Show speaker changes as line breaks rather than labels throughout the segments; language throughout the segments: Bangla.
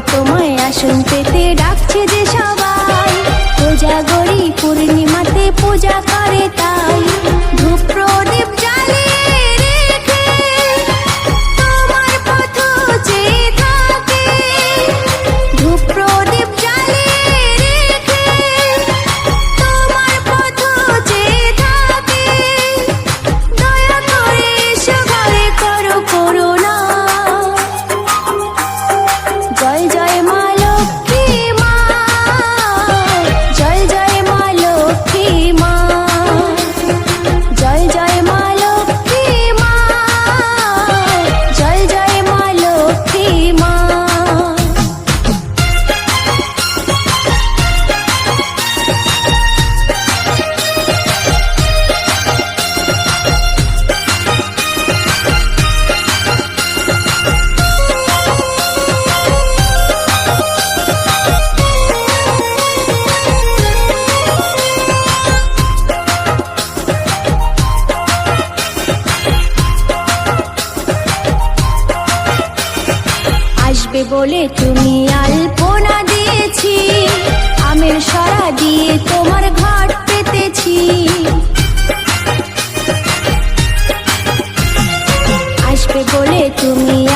তোমায় আসন পেতে ডাকছে যে সবাই। পূজা গড়ি পূর্ণিমাতে পূজা করে তাই। বলে তুমি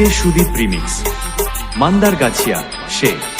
ডিজে সুদীপ রিমিক্স। মান্দার গাছিয়া সে।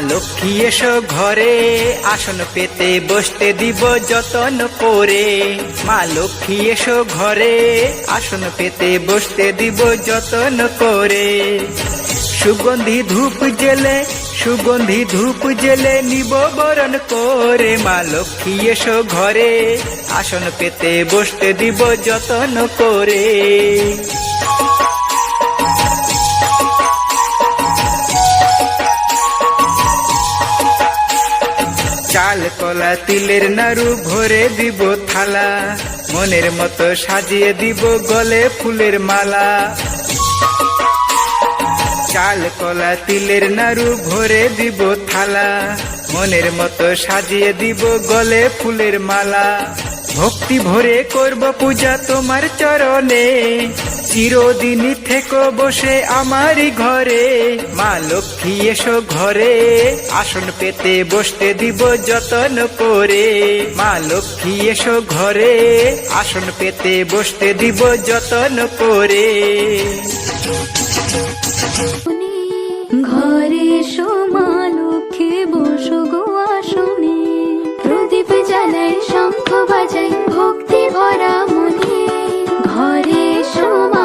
লক্ষ্মী এসো ঘরে। আসন পেতে বসতে দিব যতন করে। মা লক্ষ্মী, এসো ঘরে। আসন পেতে বসতে দিব যতন করে। সুগন্ধি ধূপ জেলে, সুগন্ধি ধূপ জেলে নিব বরণ করে। মা লক্ষ্মী, এসো ঘরে। আসন পেতে বসতে দিব যতন করে। চাল কলা, তিলের নাড়ু ভরে দিব থালা। মনের মতো সাজিয়ে দিব গলে ফুলের মালা। চাল কলা, তিলের নাড়ু ভরে দিব থালা। মনের মতো সাজিয়ে দিব গলে ফুলের মালা। ভক্তি ভরে করব পূজা তোমার চরণে। চিরদিনই থেকো বসে আমারই ঘরে। মা লক্ষ্মী, এসো ঘরে। আসন পেতে বসতে দিব যতন করে। মা লক্ষ্মী, এসো ঘরে। আসন পেতে বসতে দিব যতন করে।
ঘরে সোমা লক্ষ্মী, বসো গো আসনে। প্রদীপ শঙ্খ বাজাই ভক্তি ভরা মনে। ঘরে সোমা লক্ষ্মী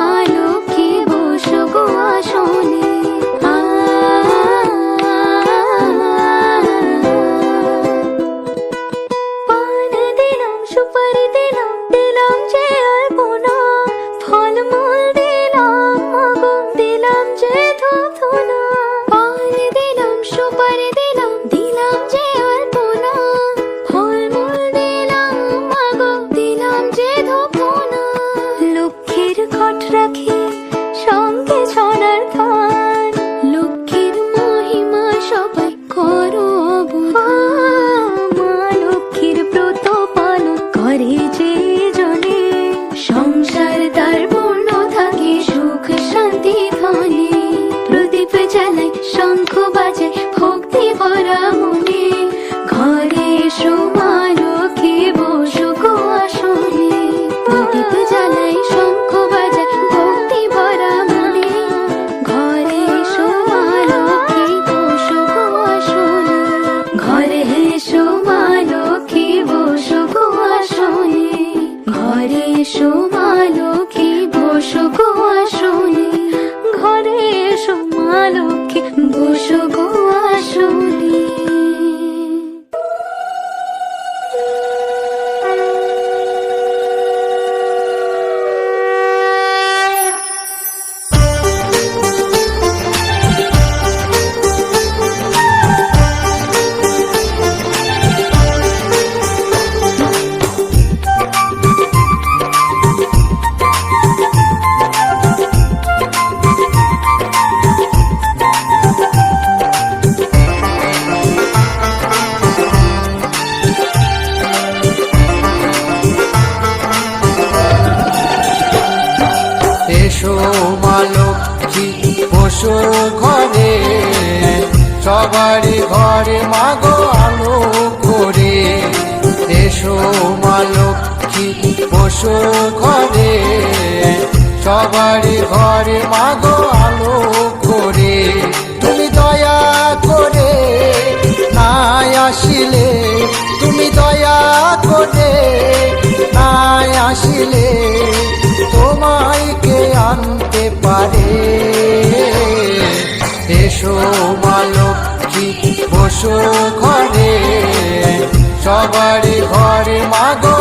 এসো মা বসো গো আসনে। ঘরে এসো বসো গো
সবারই ঘরে মাগো আলো করে। এসো মা লক্ষ্মী, বসো ঘরে। সবারই ঘরে মাগো আলো করে। তুমি দয়া করে নাই আসিলে। তুমি দয়া করে নাই আসিলে। তোমায় কে আনতে পারে? এসো মালক্ষী বসো ঘরে সবারই ঘরে মাগো।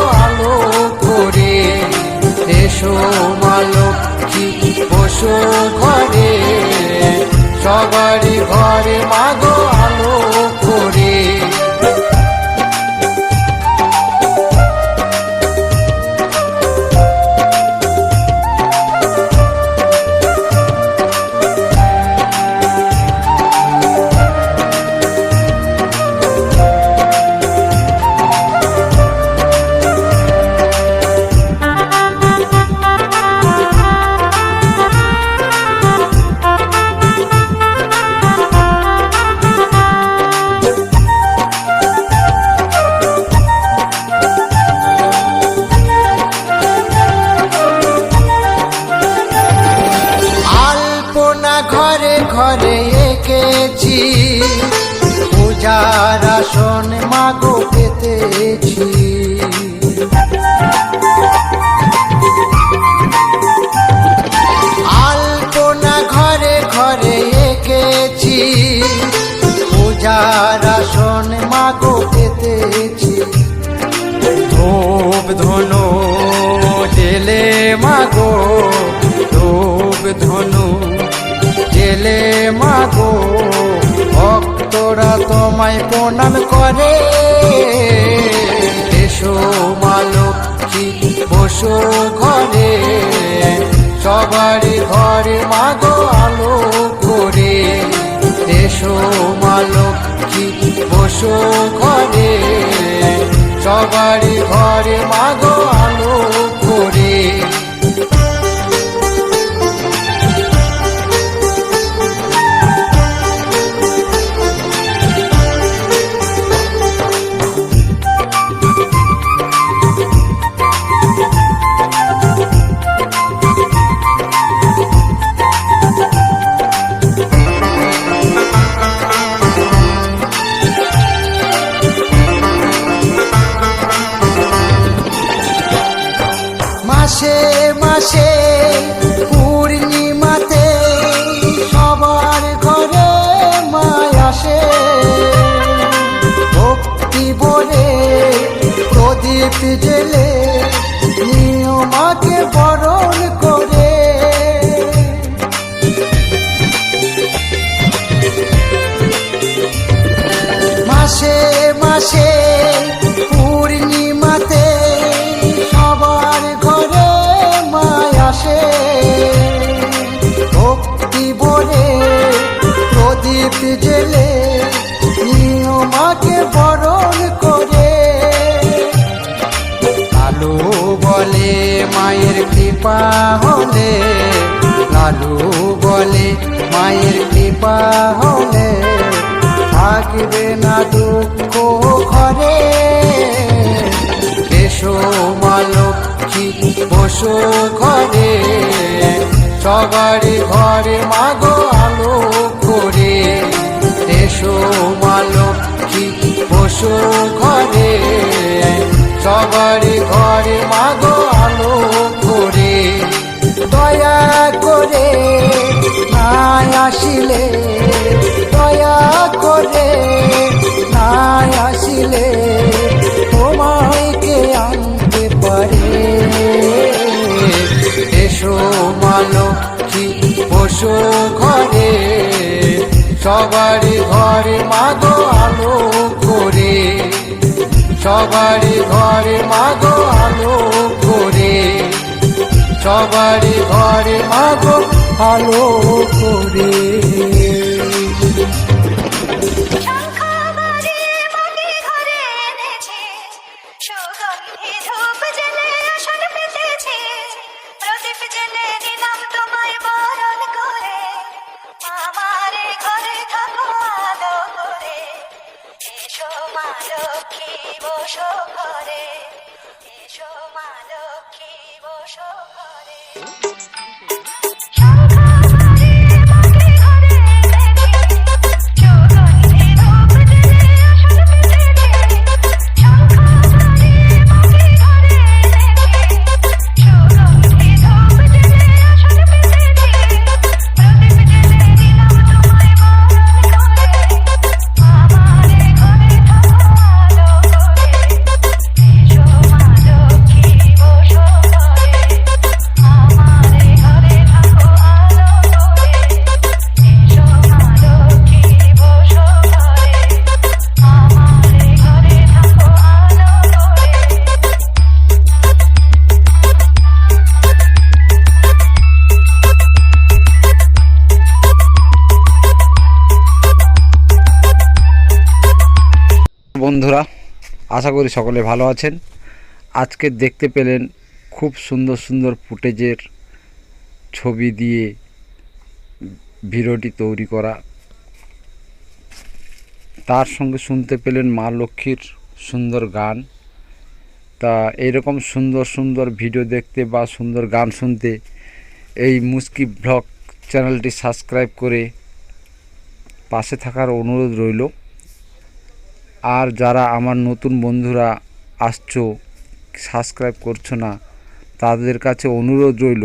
মাগো, ভক্তরা তোমায় প্রণাম করে। এসো মালক্ষী বসো ঘরে। সবারই ঘরে মাগো আলো করে এসো মালক্ষী বসো ঘরে। সবারই ঘরে মাগো আলো প্রদীপ জেলে নিয়মাকে বরণ করে। মাসে মাসে পূর্ণিমাতে সবার ঘরে মায় আসে। ভক্তি বলে প্রদীপ জেলে নিয়মাকে বরণ করে। মায়ের কৃপা হলে, লালু বলে মায়ের কৃপা হলে, থাকবে না দুঃখ ঘরে। এসো মালক্ষী বসো ঘরে সবারই ঘরে মাগো আলো করে এসো মালক্ষী বসো ঘরে সবারই ঘরে মাগো আলো করে। সবারই ঘরে মাগো আলো করে। সবারই ঘরে মাগো আলো করে।
আশা করি সকলে ভালো আছেন। আজকে দেখতে পেলেন খুব সুন্দর সুন্দর ফুটেজের ছবি দিয়ে ভিডিওটি তৈরি করা। তার সঙ্গে শুনতে পেলেন মা লক্ষ্মীর সুন্দর গান। তা এরকম সুন্দর সুন্দর ভিডিও দেখতে বা সুন্দর গান শুনতে এই মুস্কি ব্লগ চ্যানেলটি সাবস্ক্রাইব করে পাশে থাকার অনুরোধ রইল। আর যারা আমার নতুন বন্ধুরা আসছো সাবস্ক্রাইব করছ না, তাদের কাছে অনুরোধ রইল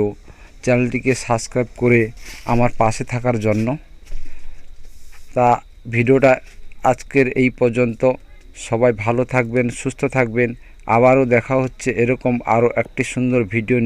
চ্যানেলটিকে সাবস্ক্রাইব করে আমার পাশে থাকার জন্য। তা ভিডিওটা আজকের এই পর্যন্ত। সবাই ভালো থাকবেন, সুস্থ থাকবেন। আবারও দেখা হচ্ছে এরকম আরও একটি সুন্দর ভিডিও নিয়ে।